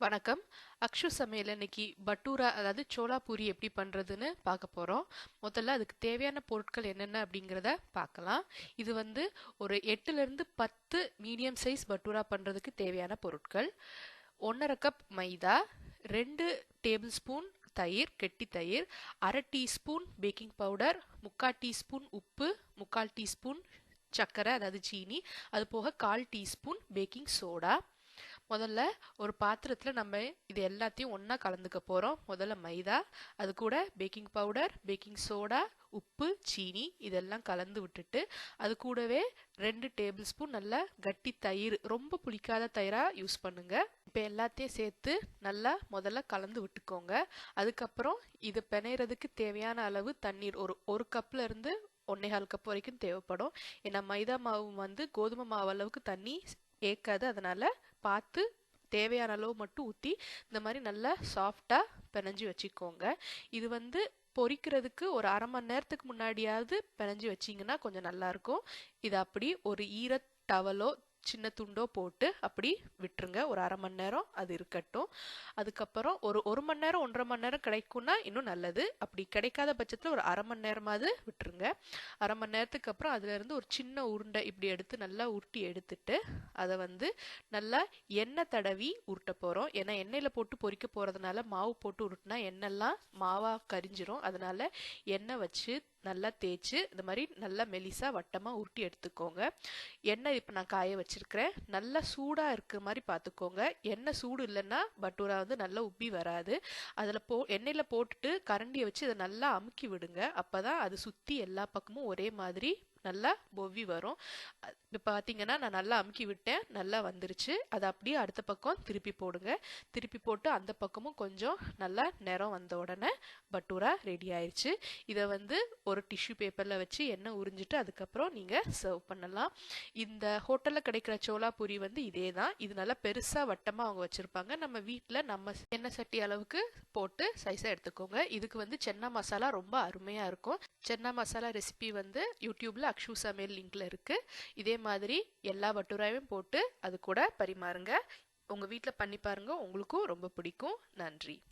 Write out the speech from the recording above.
வணக்கம். அக்ஷு சமையல் இன்னைக்கு பட்டூரா அதாவது சோளா பூரி எப்படி பண்ணுறதுன்னு பார்க்க போகிறோம் முதல்ல அதுக்கு தேவையான பொருட்கள் என்னென்ன அப்படிங்கிறத பார்க்கலாம். இது வந்து ஒரு எட்டுலேருந்து பத்து மீடியம் சைஸ் பட்டூரா பண்ணுறதுக்கு தேவையான பொருட்கள். ஒன்றரை கப் மைதா ரெண்டு டேபிள் ஸ்பூன் தயிர் கெட்டி தயிர் அரை டீஸ்பூன் பேக்கிங் பவுடர் முக்கால் டீஸ்பூன் உப்பு முக்கால் டீஸ்பூன் சர்க்கரை அதாவது சீனி அது போக கால் டீஸ்பூன் பேக்கிங் சோடா. முதல்ல ஒரு பாத்திரத்தில் நம்ம இது எல்லாத்தையும் ஒன்றா கலந்துக்க போகிறோம் முதல்ல மைதா அது கூட பேக்கிங் பவுடர் பேக்கிங் சோடா உப்பு சீனி இதெல்லாம் கலந்து விட்டுட்டு அது கூடவே ரெண்டு டேபிள் ஸ்பூன் நல்லா கட்டி தயிர் ரொம்ப புளிக்காத தயிராக யூஸ் பண்ணுங்க. இப்போ எல்லாத்தையும் சேர்த்து நல்லா முதல்ல கலந்து விட்டுக்கோங்க. அதுக்கப்புறம் இது பிணையிறதுக்கு தேவையான அளவு தண்ணீர் ஒரு ஒரு கப்பில் இருந்து ஒன்னே கால் கப் வரைக்கும் தேவைப்படும். ஏன்னா மைதா மாவு வந்து கோதுமை மாவு அளவுக்கு தண்ணி ஏற்காது. அதனால பார்த்து தேவையான அளவு மட்டும் ஊற்றி இந்த மாதிரி நல்லா சாஃப்டாக பிணைஞ்சு வச்சுக்கோங்க. இது வந்து பொரிக்கிறதுக்கு ஒரு அரை மணி நேரத்துக்கு முன்னாடியாவது பிணைஞ்சு வச்சிங்கன்னா கொஞ்சம் நல்லாயிருக்கும் இது அப்படி ஒரு ஈர டவலோ சின்ன துண்டோ போட்டு அப்படி விட்டுருங்க. ஒரு அரை மணி நேரம் அது இருக்கட்டும். அதுக்கப்புறம் ஒரு ஒரு மணி நேரம் ஒன்றரை மணி நேரம் கிடைக்கும்னா இன்னும் நல்லது. அப்படி கிடைக்காத பட்சத்தில் ஒரு அரை மணி நேரமாவது விட்டுருங்க. அரை மணி நேரத்துக்கு அப்புறம் அதுலேருந்து ஒரு சின்ன உருண்டை இப்படி எடுத்து நல்லா உருட்டி எடுத்துட்டு அதை வந்து நல்லா எண்ணெய் தடவி உருட்ட போகிறோம் ஏன்னா எண்ணெயில் போட்டு பொறிக்க போகிறதுனால மாவு போட்டு உருட்டினா எண்ணெய்லாம் மாவாக கரிஞ்சிரும். அதனால எண்ணெய் வச்சு நல்லா தேய்ச்சி இந்த மாதிரி நல்லா மெலிசாக வட்டமாக உருட்டி எடுத்துக்கோங்க. எண்ணெய் இப்போ நான் காய வச்சுருக்கிறேன். நல்லா சூடாக இருக்கிற மாதிரி பார்த்துக்கோங்க எண்ணெய் சூடு இல்லைன்னா பட்டூரா வந்து நல்லா உப்பி வராது. அதில் போ எண்ணெயில் போட்டுட்டு கரண்டியை வச்சு இதை நல்லா அமுக்கி விடுங்க. அப்போ தான் அது சுற்றி எல்லா பக்கமும் ஒரே மாதிரி நல்லா பொவ்வி வரும். இப்போ பார்த்தீங்கன்னா நான் நல்லா அமுக்கி விட்டேன். நல்லா வந்துருச்சு. அதை அப்படியே அடுத்த பக்கம் திருப்பி போடுங்க. திருப்பி போட்டு அந்த பக்கமும் கொஞ்சம் நல்லா நிறம் வந்த உடனே பட்டூரா ரெடி ஆயிடுச்சு இதை வந்து ஒரு டிஷ்யூ பேப்பரில் வச்சு எண்ணெய் உறிஞ்சிட்டு அதுக்கப்புறம் நீங்கள் சர்வ் பண்ணலாம். இந்த ஹோட்டலில் கிடைக்கிற சோலா பூரி வந்து இதே தான் இது நல்லா பெருசாக வட்டமாக அவங்க வச்சுருப்பாங்க. நம்ம வீட்டில் நம்ம எண்ணெய் சட்டி அளவுக்கு போட்டு சைஸாக எடுத்துக்கோங்க. இதுக்கு வந்து சென்னா மசாலா ரொம்ப அருமையாக இருக்கும். சென்னா மசாலா ரெசிபி வந்து யூடியூப்பில் அக்ஷு சமையல் லிங்க்ல இருக்கு. இதே மாதிரி எல்லா வட்டுராயும் போட்டு அது கூட பரிமாறுங்க. உங்கள் வீட்டில் பண்ணி பாருங்க. உங்களுக்கும் ரொம்ப பிடிக்கும். நன்றி.